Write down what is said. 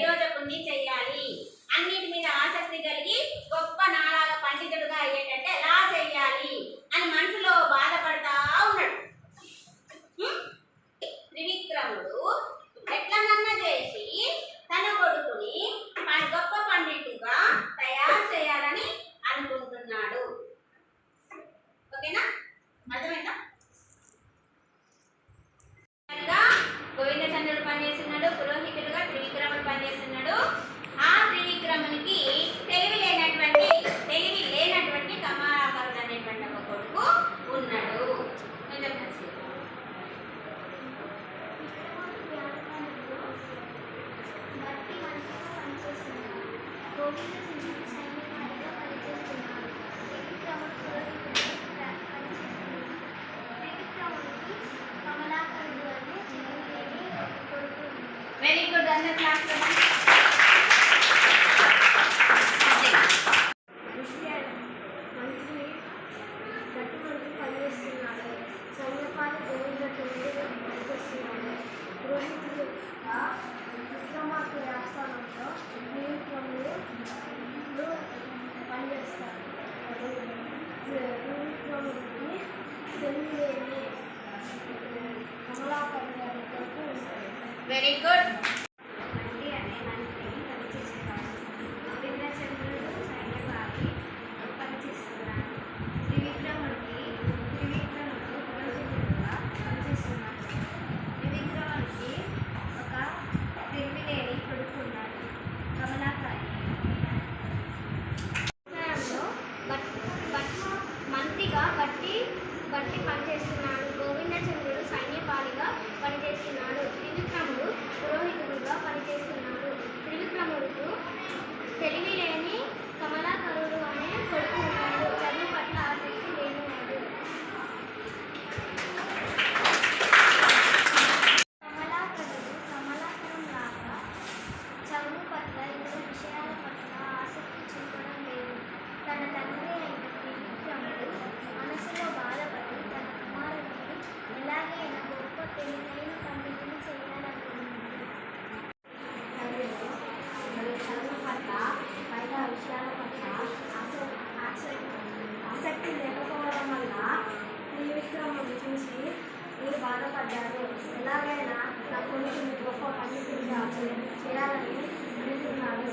เดอร์จะคนนิจยา Many good and. పట్ల బయట విషయాల పట్ల ఆసక్తి లేకపోవడం వల్ల త్రివిక్రముడు చూసి మీరు బాధపడ్డారు. ఎలాగైనా నా కొడుకుని గొప్ప పండితుడిగా చేయాలని అనుకున్నాడు